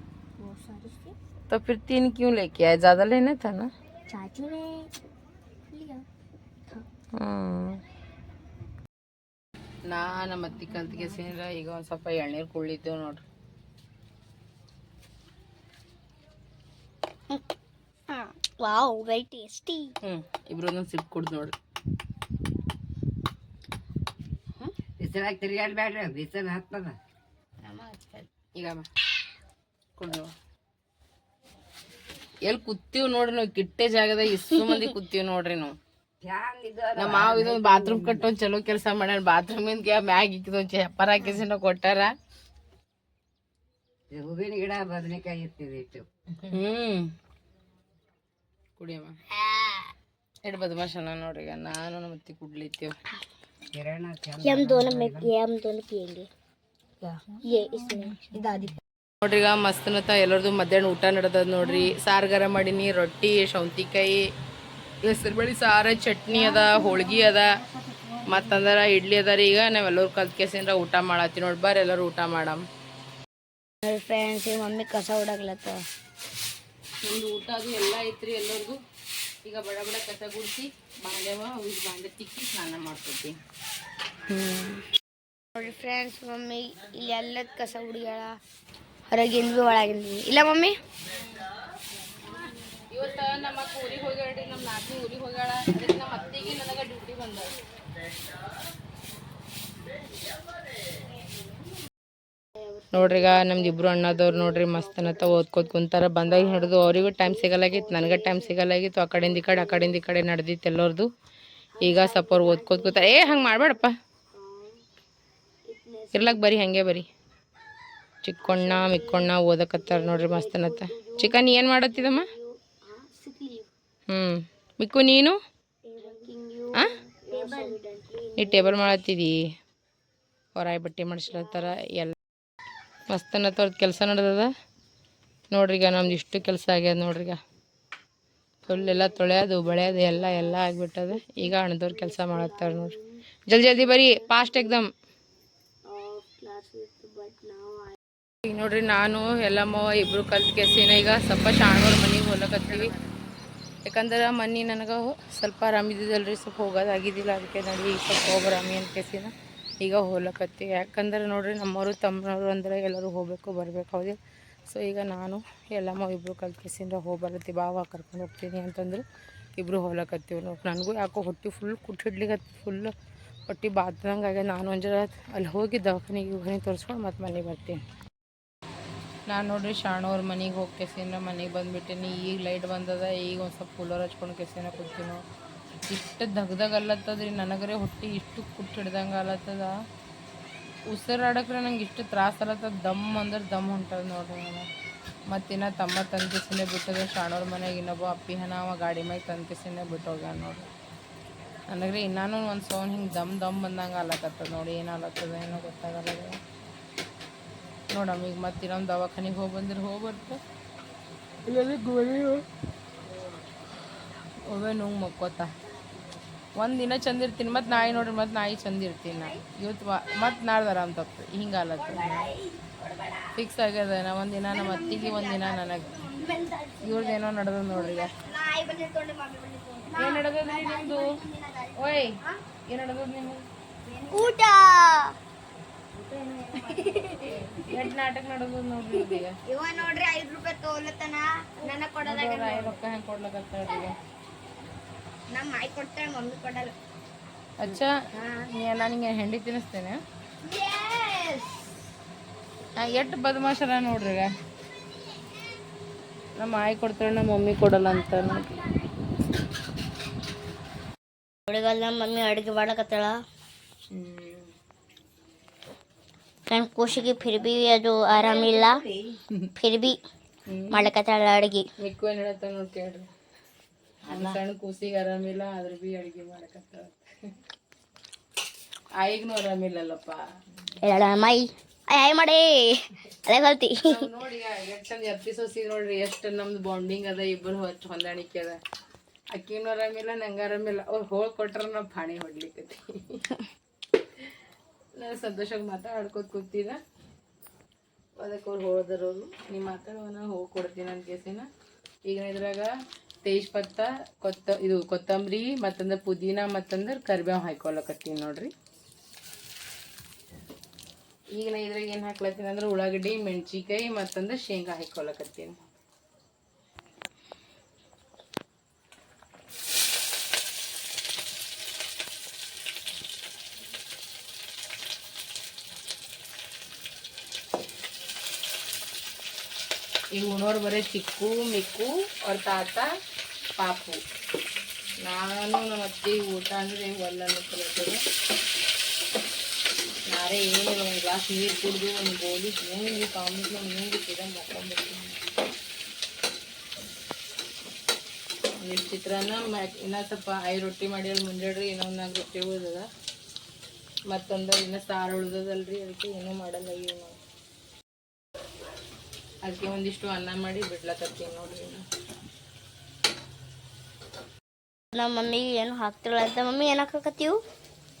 तो फिर तीन क्यों लेके आए ज्यादा लेना था ना चाचू ने लिया ನಾ ನಮ್ಮ ಅತ್ತಿ ಕಂತಿಗೆ ಸೇರ ಈಗ ಒಂದ್ ಸ್ವಲ್ಪ ಎಳ್ನೀರು ಕುಳ್ಳಿದ್ದೇವ್ ನೋಡ್ರಿ वाओ वेरी टेस्टी ಹ್ಮ್ ಇಬ್ರು ಒಂದೊಂದು ಸಿಪ್ ಕುಡ್ದು ನೋಡ್ರಿ ಬಿಸಿಲಾಗ ತಿರ್ಗಾಡ್ಬೇಡ್ರಿ ಬಿಸಿಲು ಹತ್ತದ ಈಗ ಕುಡ್ದು ಎಲ್ಲಿ ಕೂತೀವ್ ನೋಡ್ರಿ ನಾವು ಕಿಟ್ಟೆ ಜಾಗದಾಗ ಇಷ್ಟು ಮಂದಿ ಕೂತೀವ್ ನೋಡ್ರಿ ನಾವು ಫ್ಯಾನ್ ಇದು ನಮ್ಮ ಮಾವ ಇದೊಂದು ಬಾತ್ರೂಮ್ ಕಟ್ಟೊಂದ್ ಚಲೋ ಕೆಲಸ ಮಾಡ್ಯಾನ ಬಾತ್ರೂಮ್ ಇಂದ ಮ್ಯಾಗ್ ಇಕ್ಕಿದೊಂದ್ ಚಪ್ಪರ ಹಾಕಿಸಿನ ಕೊಟ್ಟಾರ ಹೂವಿನ ಗಿಡ ಬದನೆಕಾಯಿ ಇರ್ತಿದೆ ಇಟ್ಟು ಹ್ಮ್ ಕುಡಿಯಮ್ಮ ಎಡ್ ಬದಮಾಶನ ನೋಡ್ರಿ ಈಗ ನಾನು ನಮ್ಮ ಅತ್ತಿ ಕುಡ್ಲಿತ್ತೇವ್ ಕಿರಣ ಚಂದ ये हम दोनों में ये हम दोनों पियेंगे ये इसमें दादी ನೋಡ್ರಿ ಈಗ ಮಸ್ತನತ ಎಲ್ಲರದು ಮಧ್ಯಾಹ್ನ ಊಟ ನಡ್ದದ ನೋಡ್ರಿ. ಸಾರ್ಗಾರ ಮಾಡೀನಿ ರೊಟ್ಟಿ ಶೌಂತಿಕಾಯಿ ಹೆಸರು ಬಳಿ ಸಾರ ಚಟ್ನಿ ಅದ ಹೋಳ್ಗಿ ಅದ. ಮತ್ತಂದ್ರ ಇಡ್ಲಿ ಅದ ರೀ ಈಗ ನಾವೆಲ್ಲರೂ ಕಲ್ತ್ ಕೇಸಿಂದ್ರ ಊಟ ಮಾಡತ್ತಿ ನೋಡಿ ಬರ್ರಿ ಎಲ್ಲರೂ ಊಟ ಮಾಡಮ್. ಫ್ರೆಂಡ್ಸ್ ಮಮ್ಮಿ ಕಸ ಹೊಡಗ್ಲತ್ತ ನಮ್ದು ಊಟ ಅದು ಎಲ್ಲ ಐತ್ರಿ ಎಲ್ಲರಿಗೂ ಈಗ ಬಡ ಬಡ ಕಸ ಗುಡಿಸಿ ಬಾಂಡೆವ ಬಾಂಡೆ ತಿಕ್ಕಿ ಸ್ನಾನ ಹ್ಮ್. ನೋಡ್ರಿ ಫ್ರೆಂಡ್ಸ್ ಮಮ್ಮಿ ಇಲ್ಲಿ ಎಲ್ಲದ ಕಸ ಹುಡುಗ್ಯಾಳ ಹೊರಗಿಂದ ಭೀ ಒಳಗಿಂದ ಭೀ ಇಲ್ಲ ಮಮ್ಮಿ? ಇವತ್ತು ನಮ್ಮ ಅಕ್ಕ ಊರಿಗೆ ಹೋಗ್ಯಾಳ್ರಿ ನಮ್ಮ ನಾಲ್ಕು ಊರಿಗೆ ಹೋಗ್ಯಾಳ. ಅದಕ್ಕೆ ನಮ್ಮ ಅತ್ತಿಗೆ ನನಗೆ ಡ್ಯೂಟಿ ಬಂದ ನೋಡ್ರಿ ಈಗ ನಮ್ದು ಇಬ್ರು ಅಣ್ಣದವ್ರು ನೋಡ್ರಿ ಮಸ್ತ್ ಅನ್ನತ್ತ ಓದ್ಕೋತ ಕುಂತಾರ. ಬಂದಾಗ ಹಿಡಿದು ಅವ್ರಿಗೂ ಟೈಮ್ ಸಿಗಲಾಗಿತ್ತು ನನಗೆ ಟೈಮ್ ಸಿಗಲಾಗಿತ್ತು ಆ ಕಡೆಯಿಂದ ಈ ಕಡೆ ಆ ಕಡೆಯಿಂದ ಈ ಕಡೆ ನಡೆದಿತ್ತು ಎಲ್ಲರದು. ಈಗ ಸ್ವಲ್ಪ ಅವ್ರು ಓದ್ಕೋತ ಕೂತಾರ. ಏ ಹಂಗೆ ಮಾಡಬೇಡಪ್ಪ. ಇರ್ಲಕ್ ಬರೀ ಹಂಗೆ ಬರೀ. ಚಿಕ್ಕೊಣ್ಣ, ಮಿಕ್ಕಣ್ಣ ಓದಕತ್ತಾರ ನೋಡ್ರಿ ಮಸ್ತ್ ಅನ್ನತ್ತ ಚಿಕನ್ ಏನು ಮಾಡತ್ತಿದಮ್ಮ? ಹ್ಞೂ ಮಿಕ್ಕು, ನೀನು? ಆ? ನೀ ಟೇಬಲ್ ಮಾಡತ್ತಿದಿ? ಹೊರಾಯಿ ಬಟ್ಟೆ ಮಾಡಿಸ್ಲತ್ತಾರ, ಎಲ್ಲ. ಮಸ್ತ್ ಅನ್ನತ್ತವ್ರದ್ದು ಕೆಲಸ ನಡೆದದ. ನೋಡ್ರಿ ಈಗ ನಮ್ದು ಇಷ್ಟು ಕೆಲಸ ಆಗ್ಯದ ನೋಡ್ರಿಗ ಫುಲ್ ಎಲ್ಲ ತೊಳೆಯೋದು, ಬಳೆಯೋದು, ಎಲ್ಲ ಎಲ್ಲ ಆಗಿಬಿಟ್ಟದ. ಈಗ ಹಣದವ್ರು ಕೆಲಸ ಮಾಡತ್ತಾರ ನೋಡ್ರಿ. ಜಲ್ದಿ ಜಲ್ದಿ ಬರೀ ಫಾಸ್ಟ್ ಎಕ್ದಮ್ ಈಗ ನೋಡ್ರಿ ನಾನು, ಎಲ್ಲಮ್ಮ, ಇಬ್ರು ಕಲ್ತು ಕೆಸಿನ ಈಗ ಸ್ವಲ್ಪ ಶಾಣವ್ರ ಮನೆಗೆ ಹೋಗ್ಲಕತ್ತೀವಿ. ಯಾಕಂದ್ರೆ ಮನೆ ನನಗೆ ಸ್ವಲ್ಪ ಆರಾಮಿದ್ದಿದ್ದಲ್ರಿ ಸ್ವಲ್ಪ ಹೋಗೋದಾಗಿದ್ದಿಲ್ಲ ಅದಕ್ಕೆ ನೋಡಿ ಈಗ ಸ್ವಲ್ಪ ಹೋಗ್ರಾಮಿ ಅಂತ ಕೆಸಿನ ಈಗ ಹೋಗ್ಲಕತ್ತೀವಿ ಯಾಕಂದ್ರೆ ನೋಡ್ರಿ ನಮ್ಮವರು ತಮ್ಮನವರು ಅಂದ್ರೆ ಎಲ್ಲರೂ ಹೋಗಬೇಕು, ಬರಬೇಕು, ಹೌದಿಲ್ಲ? ಸೊ ಈಗ ನಾನು, ಎಲ್ಲಮ್ಮ ಇಬ್ಬರು ಕಲ್ತು ಕೆಸಿಂದ ಹೋಗಿ ಬರತ್ತಿ. ಬಾವ ಕರ್ಕೊಂಡು ಹೋಗ್ತೀನಿ ಅಂತಂದ್ರೆ ಇಬ್ಬರು ಹೋಗ್ಲಕತ್ತೀವಿ ನೋಡಿ. ನನಗೂ ಯಾಕೋ ಹೊಟ್ಟೆ ಫುಲ್ ಕುಟ್ಟಿಡ್ಲಿಕ್ಕೆ ಫುಲ್ ಹೊಟ್ಟೆ ಆಗ್ಯದ. ನಾನು ಒಂಜರ ಜರ ಅಲ್ಲಿ ಹೋಗಿ ದವಾಖಾನೆಗೆ ಹೋಗಿ ತೋರಿಸ್ಕೊಂಡು ಮತ್ತೆ ಮನೆಗೆ ಬರ್ತೀನಿ. ನಾನು ನೋಡ್ರಿ ಶಾಣವ್ರ ಮನೆಗೆ ಹೋಗಿ ಕೆಸಿನ ಮನೆಗೆ ಬಂದುಬಿಟ್ಟಿನಿ. ಈಗ ಲೈಟ್ ಬಂದದ, ಈಗ ಒಂದು ಸ್ವಲ್ಪ ಕೂಲರ್ ಹಚ್ಕೊಂಡು ಕೆಸಿನ ಕೂತೀನೋ. ಇಷ್ಟು ದಗ್ದಾಗ ಅಲ್ಲತ್ತದ್ರಿ, ನನಗರೆ ಹೊಟ್ಟೆ ಇಷ್ಟು ಕುಟ್ಟು ಹಿಡ್ದಂಗೆ ಅಲ್ಲತ್ತದ. ಉಸಿರಾಡಕ್ರೆ ನಂಗೆ ಇಷ್ಟು ತ್ರಾಸ ಅಲ್ಲತ್ತದ, ದಮ್ ಅಂದ್ರೆ ದಮ್ ಹೊಂಟದ ನೋಡ್ರಿ ನಾನು. ಮತ್ತಿನ್ನ ತಮ್ಮ ತಂದು ಕೆಸಿನೇ ಬಿಟ್ಟದ ಶಾಣವ್ರ ಮನೆಗೆ ಇನ್ನೊಬ್ಬ ಅಪ್ಪಿ ಹನ ಅವ ಗಾಡಿ ಮ್ಯಾಗೆ ತಂದು ಕೆಸಿನೇ ಬಿಟ್ಟು ಹೋಗ್ಯಾನ ನೋಡ್ರಿ. ನನಗ್ರಿ ಇನ್ನೂ ಒಂದು ಸೌಂಡ್ ಹಿಂಗೆ ದಮ್ ದಮ್ ಬಂದಂಗೆ ಅಲ್ಲಕತ್ತದ ನೋಡಿ, ಏನು ಅಲ್ಲತ್ತದ, ಏನೋ ಗೊತ್ತಾಗಲ್ಲ ನೋಡಮ್ಮ ಈಗ ಮತ್ತೆ ಇನ್ನೊಂದು ದವಾಖಾನಿಗೆ ಹೋಗಿ ಬಂದ್ರೆ ಹೋಗಿ ಬರ್ತ. ಇಲ್ಲದೆ ಗೋಳಿ ನೋವು ಮಕ್ಕೋತ. ಒಂದು ದಿನ ಚಂದ ಇರ್ತೀನಿ ಮತ್ತು ನಾಯಿ ನೋಡ್ರಿ ಮತ್ತು ನಾಯಿ ಚಂದ ಇರ್ತೀನಿ ನಾ. ಇವತ್ತು ಮತ್ತು ನಾಡ್ದು ಆರಾಮ್ ತಪ್ಪು ಫಿಕ್ಸ್ ಆಗ್ಯದ ನಾ ಒಂದಿನ ದಿನ ನಮ್ಮ ಅತ್ತಿಗೆ ಒಂದಿನ ದಿನ ನನಗೆ. ಇವ್ರದ್ದು ಏನೋ ನಡೆದ ನೋಡ್ರಿ ಈಗ. ಏನು ನಡೆದದ್ರಿ ನಿಮ್ಮದು ಓಯ್ ಏನು ನಡೆದದ ನಿಮ್ಮದು ಊಟ. ಎಷ್ಟು ನಾಟಕ ನಡೆದದ ನೋಡ್ರಿ ಈಗ? ಇವ ನೋಡ್ರಿ ಐದ್ ರೂಪಾಯಿ ತೋಲತನ ನನ್ನ ಕೊಡೋದಾಗ ರೊಕ್ಕ ಹೆಂಗೆ ಕೊಡ್ಲಕತ್ತಾಳ ಈಗ? ನಮ್ಮ ಮಾಯಿ ಕೊಡ್ತಾಳೆ ಮಮ್ಮಿ ಕೊಡಲ್ಲ. ಅಚ್ಚ ನಾನು ನಿಂಗೆ ಹೆಂಡಿ ತಿನ್ನಿಸ್ತೇನೆ. ಎಷ್ಟು ಬದಮಾಶರ ನೋಡ್ರಿ ಈಗ? ನಮ್ಮ ಆಯಿ ಕೊಡ್ತಾಳೆ ನಮ್ಮ ಮಮ್ಮಿ ಕೊಡಲ್ಲ ಅಂತ. ನೋಡ್ರಿ ಹುಡುಗಲ್ ನಮ್ಮ ಮಮ್ಮಿ ಅಡುಗೆ ಮಾಡಕತ್ತಾಳ. ನನ್ನ ಕೂಸಿಗೆ ಫಿರ್ ಬಿ ಅದು ಆರಾಮಿಲ್ಲ. ಫಿರ್ ಬಿ ಮಾಡಕತ್ತಾಳ ಅಡುಗೆ. ಮಿಕ್ಕು ಏನು ಹೇಳತ್ತ ನೋಡಿ ಕೇಳ್ರಿ. ಸಣ್ಣ ಕೂಸಿಗೆ ಆರಾಮಿಲ್ಲ ಅದ್ರ ಬಿ ಅಡ್ಗೆ ಮಾಡಕತ್ತಾಳ ಆಯಿಗೂ ಆರಾಮಿಲ್ಲಲ್ಲಪ್ಪ. ಹೇಳ ಮೈ ಆಯ್ ಮಾಡಿ. ಅದೇ ಕಲ್ತಿ. ನೋಡಿ ಎಷ್ಟು ಚಂದ ಸೊಸಿ ನೋಡ್ರಿ ಎಷ್ಟು ನಮ್ದು ಬಾಂಡಿಂಗ್ ಅದ ಇಬ್ಬರು ಹೊಂದಾಣಿಕೆ ಅದ. ಅಕ್ಕಿನೂ ಆರಾಮಿಲ್ಲ ನಂಗೆ ಆರಾಮಿಲ್ಲ. ಅವ್ರು ಹೋಗಿ ಕೊಟ್ರ ನಾವು ಪಾಣಿ ಹೊಡ್ಲಿಕ್ಕತಿ ನಾನು ಸಂತೋಷವಾಗಿ ಮಾತಾಡ್ಕೋತ ಕೂತೀರ ಅದಕ್ಕೆ ಅವ್ರು ಹೋದರೋದು ನೀವು ಮಾತಾಡುವ ಹೋಗಿ ಕೊಡ್ತೀನಿ ಅಂತ ಕೇಸಿನ. ಈಗ ಇದ್ರಾಗ ತೇಜ್ಪತ್ತ ಕೊತ್ತ ಇದು ಕೊತ್ತಂಬರಿ ಮತ್ತಂದ್ರೆ ಪುದೀನ ಮತ್ತಂದ್ರೆ ಕರಿಬೇವು ಹಾಕೊಳಕತ್ತೀನಿ ನೋಡ್ರಿ. ಈಗ ನಾ ಇದ್ರಾಗ ಏನು ಹಾಕ್ಲತ್ತೀನಿ ಅಂದ್ರೆ ಉಳ್ಳಾಗಡ್ಡಿ ಮೆಣಸಿಕಾಯಿ ಮತ್ತಂದ್ರೆ ಶೇಂಗಾ ಹಾಕೊಳಕತ್ತೀನಿ ಈಗ ಉಣೋರು ಬರೀ ಚಿಕ್ಕು, ಮಿಕ್ಕು, ಅವ್ರ ತಾತ, ಪಾಪು. ನಾನು ನಮ್ಮ ಅತ್ತೆ ಊಟ ಅಂದರೆ ಒಲ್ಲನ್ನು ಅನ್ನಿಸ್ಲತ್ತದ ನಾರೇ ಏನಿಲ್ಲ, ಒಂದು ಗ್ಲಾಸ್ ನೀರು ಕುಡಿದು, ಒಂದು ಗೋಲಿ ನುಂಗಿ ಕಾಮಿಟ್ಲು ನುಂಗಿ ಸೀದಾ ಮಕ್ಕೊಂಡ್ಬಿಡ್ತೀನಿ ಒಂದಿಷ್ಟು ಚಿತ್ರಾನ್ನ ಇನ್ನೂ ಸ್ವಲ್ಪ ಐದು ರೊಟ್ಟಿ ಮಾಡಿಯಲ್ಲಿ ಮುಂಜಾಡ್ರಿ ಇನ್ನೊಂದು ನಾಲ್ಕು ರೊಟ್ಟಿ ಉಳ್ದದ. ಮತ್ತೊಂದು ಇನ್ನೂ ಸಾರು ಉಳಿದದಲ್ರಿ, ಅದಕ್ಕೆ ಏನೂ ಮಾಡಲ್ಲ ನಾವು. ಅದಕ್ಕೆ ಒಂದಿಷ್ಟು ಅನ್ನ ಮಾಡಿ ಬಿಡ್ಲಕತ್ತೀನಿ ನೋಡ್ರಿ ನಮ್ಮ ಮಮ್ಮಿಗೆ ಏನು ಹಾಕ್ತಿಲ್ಲ ಅಂತ ಮಮ್ಮಿ ಏನು ಹಾಕಕತ್ತೀವು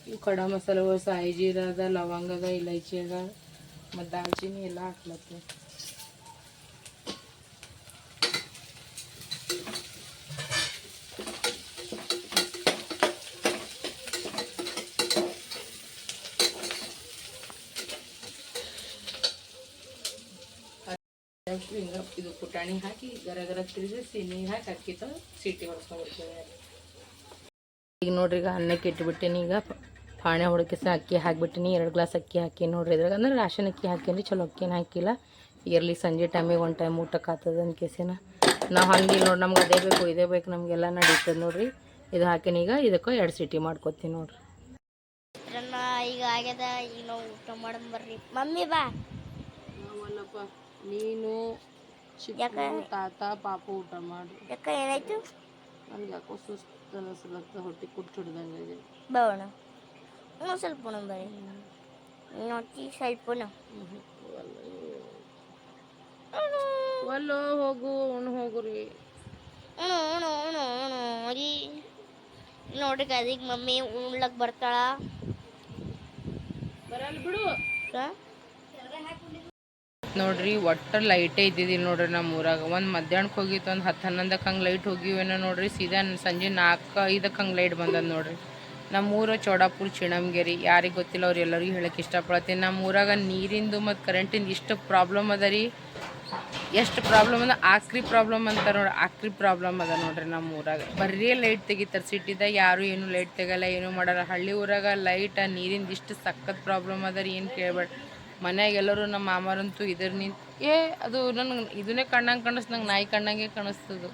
ಇವು ಕಡ ಮಸಾಲೆ ಸಾಯಿ ಜೀರ ಅದ ಲವಂಗ ಅದ ಇಲೈಚಿ ಅದ ಮತ್ತು ದಾಲ್ಚಿನ್ನಿ ಎಲ್ಲ ಹಾಕ್ಲತ್ತೀನಿ ಅಷ್ಟು ಹಿಂಗೆ ಇದು ಪುಟಾಣಿ ಹಾಕಿ ಗರ ಗರ ತಿರುಗಿಸಿ ನೀರು ಹಾಕಿ ಅಕ್ಕಿ ತಂದು ಸೀಟಿ ಹೊಡ್ಸ್ಕೊಂಡ್ಬಿಡ್ತೀನಿ ಈಗ ನೋಡ್ರಿ ಈಗ ಅನ್ನಕ್ಕೆ ಇಟ್ಬಿಟ್ಟಿನಿ ಈಗ ಪಾಣೆ ಹೊಡಕಿಸ ಅಕ್ಕಿ ಹಾಕಿಬಿಟ್ಟಿನಿ ಎರಡು ಗ್ಲಾಸ್ ಅಕ್ಕಿ ಹಾಕಿ ನೋಡ್ರಿ. ಇದ್ರಾಗ ಅಂದ್ರೆ ರಾಶನ್ ಅಕ್ಕಿ ಹಾಕೀನಿ ಚಲೋ ಅಕ್ಕಿನ ಹಾಕಿಲ್ಲ. ಇರ್ಲಿ ಸಂಜೆ ಟೈಮಿಗೆ ಒಂದು ಟೈಮ್ ಊಟಕ್ಕೆ ಅನ್ ಕೇಸಿನ. ನಾವು ಹಂಗೆ ನೋಡಿ ನಮ್ಗೆ ಅದೇ ಬೇಕು ಇದೇ ಬೇಕು ನಮಗೆಲ್ಲ ನಡೀತದೆ ನೋಡ್ರಿ. ಇದು ಹಾಕಿನ ಈಗ ಇದಕ್ಕೆ ಎರಡು ಸಿಟಿ ಮಾಡ್ಕೊತೀನಿ ನೋಡ್ರಿ. ಈಗ ಆಗ್ಯದ ಈಗ ನಾವು ಊಟ ಮಾಡೋಣ ಬರ್ರಿ. ಮಮ್ಮಿ ಬಾ. ನೀನು? ತಾತ ಪಾಪ ಊಟ ಮಾಡಿ. ಯಾಕ ಏನಾಯ್ತು? ನನಗೆ ಯಾಕೋ ಸುಸ್ತು ಅನಿಸ್ಲತ್ತ ಹೊಟ್ಟೆ ಕುಟ್ಟು ಹಿಡ್ದಂಗೆ ಇದೆ ಬರೋಣ ಇನ್ನೂ ಸ್ವಲ್ಪ ಉಣ. ಇನ್ನೊತ್ತಿ ಸ್ವಲ್ಪ ಉಣ. ಒಲ್ಲೋ ಹೋಗು ಉಣ್ಣು ಹೋಗುರಿ ಉಣು ಉಣು ಉಣು ಉಣು ರೀ ನೋಡ್ರಿ ಅದಕ್ಕೆ ಮಮ್ಮಿ ಉಣ್ಲಕ್ ಬರ್ತಾಳ? ಬರಲ್ಲ ಬಿಡು. ಹ? ನೋಡ್ರಿ, ಒಟ್ಟು ಲೈಟೇ ಇದ್ದಿದ್ದಿಲ್ಲ ನೋಡ್ರಿ ನಮ್ಮ ಊರಾಗ. ಒಂದು ಮಧ್ಯಾಹ್ನಕ್ಕೆ ಹೋಗಿತ್ತು, ಒಂದು ಹತ್ತು ಹನ್ನೊಂದಕ್ಕೆ ಹಂಗೆ ಲೈಟ್ ಹೋಗಿವೇನೋ ನೋಡ್ರಿ. ಸೀದಾ ಸಂಜೆ ನಾಲ್ಕು, ಐದಕ್ಕೆ ಹಂಗೆ ಲೈಟ್ ಬಂದದ ನೋಡ್ರಿ. ನಮ್ಮ ಊರು ಚೌಡಾಪುರ ಚಿಣಮ್ಗೇರಿ ಯಾರಿಗೆ ಗೊತ್ತಿಲ್ಲ, ಅವ್ರು ಎಲ್ಲರಿಗೂ ಹೇಳಕ್ಕೆ ಇಷ್ಟಪಡ್ತೀನಿ. ನಮ್ಮ ಊರಾಗ ನೀರಿಂದು ಮತ್ತು ಕರೆಂಟಿಂದು ಇಷ್ಟು ಪ್ರಾಬ್ಲಮ್ ಅದ ರೀ. ಎಷ್ಟು ಪ್ರಾಬ್ಲಮ್ ಅಂದ್ರೆ, ಆಕ್ರಿ ಪ್ರಾಬ್ಲಮ್ ಅಂತ ನೋಡಿ ಆಕ್ರಿ ಪ್ರಾಬ್ಲಮ್ ಅದ ನೋಡ್ರಿ ನಮ್ಮ ಊರಾಗ. ಬರೀ ಲೈಟ್ ತೆಗಿತಾರೆ ಸಿಟಿದಾಗ ಯಾರು ಏನು ಲೈಟ್ ತೆಗಲ್ಲ, ಏನು ಮಾಡಲ್ಲ. ಹಳ್ಳಿ ಊರಾಗ ಲೈಟ್ ನೀರಿಂದ ಇಷ್ಟು ಸಕ್ಕತ್ ಪ್ರಾಬ್ಲಮ್ ಅದ ರೀ, ಏನು ಕೇಳ್ಬೇಡ. ಮನ್ಯಾಗ ಎಲ್ಲರೂ ನಮ್ಮ ಮಾಮರಂತೂ ಇದ್ರ ನಿಂತ ಏ, ಅದು ನನಗೆ ಇದನ್ನೇ ಕಣ್ಣಂಗೆ ಕಾಣಿಸ್ತು, ನಂಗೆ ನಾಯಿ ಕಣ್ಣಂಗೆ ಕಾಣಿಸ್ತದು.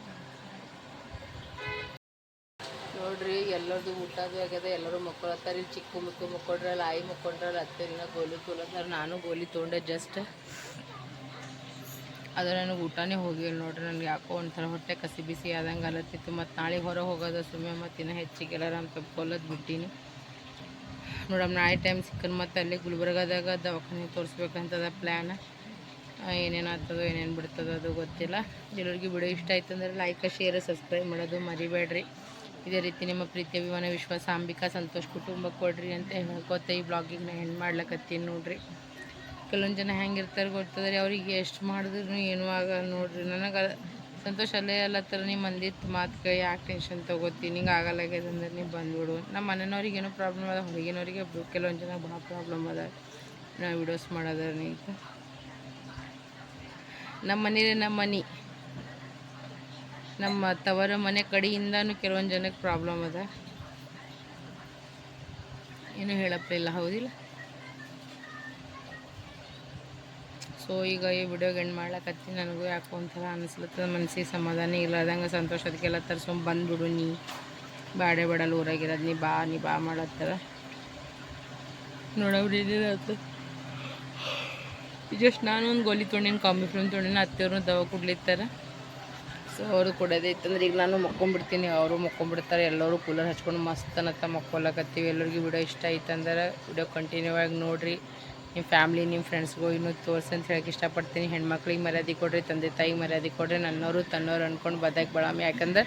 ನೋಡ್ರಿ, ಎಲ್ಲರದು ಊಟದು ಆಗ್ಯದ, ಎಲ್ಲರೂ ಮಕ್ಕೊಳತ್ತಾರ ಇಲ್ಲಿ ಚಿಕ್ಕ ಮಕ್ಕೊಡ್ರ ಮಕ್ಕೊಂಡ್ರಲ್ಲ, ಆಯಿ ಮಕ್ಕೊಂಡ್ರಲ್ಲ ಅತ್ತೆಲ್ಲ ಗೋಲಿ ತೋಲತ್ತಾರ ನಾನು ಗೋಲಿ ತೊಗೊಂಡೆ ಜಸ್ಟ್ ಅದು ನನಗೆ ಊಟನೇ ಹೋಗಿಲ್ಲ ನೋಡ್ರಿ, ನನಗೆ ಯಾಕೋ ಒಂಥರ ಹೊಟ್ಟೆ ಕಸಿ ಬಿಸಿ ಆದಂಗೆ ಅಲತ್ತಿತ್ತು. ಮತ್ತು ನಾಳೆ ಹೊರ ಹೋಗೋದು ಸುಮ್ಮನೆ ಮತ್ತು ಇನ್ನೂ ಹೆಚ್ಚಿಗೆ ಎಲ್ಲರ ಅಂತ ಕೊಲ್ಲದ್ ಬಿಟ್ಟಿನಿ. ನೋಡಮ್ ನಾಳೆ ಟೈಮ್ ಸಿಕ್ಕನ್ ಮತ್ತು ಅಲ್ಲಿ ಗುಲ್ಬರ್ಗದಾಗ ದವಾಖಾನೆ ತೋರಿಸ್ಬೇಕಂತದ ಪ್ಲ್ಯಾನ್ ಏನೇನು ಆಗ್ತದೋ, ಏನೇನು ಬಿಡ್ತದೋ ಅದು ಗೊತ್ತಿಲ್ಲ. ಎಲ್ಲರಿಗೂ ವಿಡಿಯೋ ಇಷ್ಟ ಆಯ್ತು ಅಂದ್ರೆ ಲೈಕ್ ಶೇರ್ ಸಬ್ಸ್ಕ್ರೈಬ್ ಮಾಡೋದು ಮರಿಬೇಡ್ರಿ. ಇದೇ ರೀತಿ ನಿಮ್ಮ ಪ್ರೀತಿ, ಅಭಿಮಾನ, ವಿಶ್ವಾಸ, ಅಂಬಿಕಾ, ಸಂತೋಷ್ ಕುಟುಂಬ ಕೊಡ್ರಿ ಅಂತ ಹೇಳ್ಕೊತ ಈ ಬ್ಲಾಗಿಗೆ ನಾ ಹೆಣ್ಣು ಮಾಡ್ಲಕತ್ತೀನಿ ನೋಡ್ರಿ. ಕೆಲವೊಂದು ಜನ ಹೆಂಗಿರ್ತಾರೆ ಗೊತ್ತದ್ರಿ, ಅವ್ರಿಗೆ ಎಷ್ಟು ಮಾಡಿದ್ರು ಏನು ಆಗ ನೋಡ್ರಿ. ನನಗೆ ಸಂತೋಷ ಅಲ್ಲೇ ಅಲ್ಲತ್ತರ ನೀವು ಮಂದಿತ್ತು ಮಾತು ಯಾಕೆ ಟೆನ್ಷನ್ ತೊಗೋತಿ? ನಿಂಗೆ ಆಗಲ್ಲಾಗ್ಯದ ಅಂದ್ರೆ ನೀವು ಬಂದ್ಬಿಡು. ನಮ್ಮ ಮನೆಯವ್ರಿಗೆ ಏನೋ ಪ್ರಾಬ್ಲಮ್ ಅದ ಹೊರಗಿನವ್ರಿಗೆ ಕೆಲವೊಂದು ಜನ ಭಾಳ ಪ್ರಾಬ್ಲಮ್ ಅದ. ನಾ ವಿಡಿಯೋಸ್ ಮಾಡೋದ್ರ ಈಗ ನಮ್ಮ ಮನೇಲಿ ನಮ್ಮ ಮನೆ. ನಮ್ಮ ತವರ ಮನೆ ಕಡೆಯಿಂದನೂ ಕೆಲವೊಂದು ಜನಕ್ಕೆ ಪ್ರಾಬ್ಲಮ್ ಅದ. ಏನು ಹೇಳಪ್ಪ ಇಲ್ಲ, ಹೌದಿಲ್ಲ? ಸೊ ಈಗ ಈ ವಿಡಿಯೋಗೆ ಎಂಡ್ ಮಾಡ್ಲಕತ್ತೀನಿ ನನಗೂ ಯಾಕೋ ಒಂಥರ ಅನಿಸ್ಲತ್ತದ ಮನ್ಸಿಗೆ ಸಮಾಧಾನ ಇಲ್ಲದಂಗೆ ಸಂತೋಷ ಅದಕ್ಕೆಲ್ಲ ತರ್ಸ್ಕೊಂಡ್ ಬಂದ್ಬಿಡು ನೀ. ಬಾಡೆ ಬಡಲ್ ಊರಾಗಿರೋದು ನೀ ಬಾ ನೀ ಬಾ ಮಾಡತ್ತಾರ ನೋಡವ್ರಿ ಜಸ್ಟ್ ನಾನು ಒಂದು ಗೋಲಿ ತೊಗೊಂಡಿನಿ, ಕಾಂಬಿ ಫ್ರೂಮ್ ತೊಂಡಿನ ಅತ್ತೆಯವ್ರನ್ನ ದವ ಕೊಡ್ಲಿತ್ತಾರ. ಸೊ ಅವರು ಕೊಡೋದೇ ಇತ್ತಂದ್ರೆ ಈಗ ನಾನು ಮಕ್ಕೊಂಬಿಡ್ತೀನಿ, ಅವರು ಮಕ್ಕೊಂಬಿಡ್ತಾರೆ, ಎಲ್ಲರೂ ಕೂಲರ್ ಹಚ್ಕೊಂಡು ಮಸ್ತ್ ಅನ್ನತ್ತ ಮಕ್ಕೊಲ್ಲಕತ್ತೀವಿ ಎಲ್ಲರಿಗೂ ವಿಡಿಯೋ ಇಷ್ಟ ಆಯ್ತಂದ್ರೆ ವಿಡಿಯೋ ಕಂಟಿನ್ಯೂ ಆಗಿ ನೋಡಿರಿ. ನಿಮ್ಮ ಫ್ಯಾಮ್ಲಿ, ನಿಮ್ಮ ಫ್ರೆಂಡ್ಸ್ಗೂ ಇನ್ನೂ ತೋರಿಸಿ ಅಂತ ಹೇಳಕ್ಕೆ ಇಷ್ಟಪಡ್ತೀನಿ. ಹೆಣ್ಮಕ್ಳಿಗೆ ಮರ್ಯಾದೆ ಕೊಡ್ರಿ, ತಂದೆ ತಾಯಿಗೆ ಮರ್ಯಾದೆ ಕೊಡ್ರಿ ನನ್ನವರು ತನ್ನೋರು ಅಂದ್ಕೊಂಡು ಬದಕ್ಕೆ ಬಳಾಮಿ ಯಾಕಂದ್ರೆ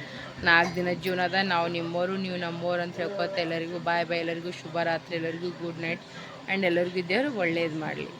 ನಾಲ್ಕು ದಿನ ಜೀವನ ಅದ. ನಾವು ನಿಮ್ಮೋರು, ನೀವು ನಮ್ಮೋರು ಅಂತ ಹೇಳ್ಕೊತ ಎಲ್ಲರಿಗೂ ಬಾಯ್ ಬಾಯ್, ಎಲ್ಲರಿಗೂ ಶುಭ ರಾತ್ರಿ, ಎಲ್ಲರಿಗೂ ಗುಡ್ ನೈಟ್ ಆ್ಯಂಡ್ ಎಲ್ಲರಿಗೂ ದೇವರು ಒಳ್ಳೇದು ಮಾಡಲಿ.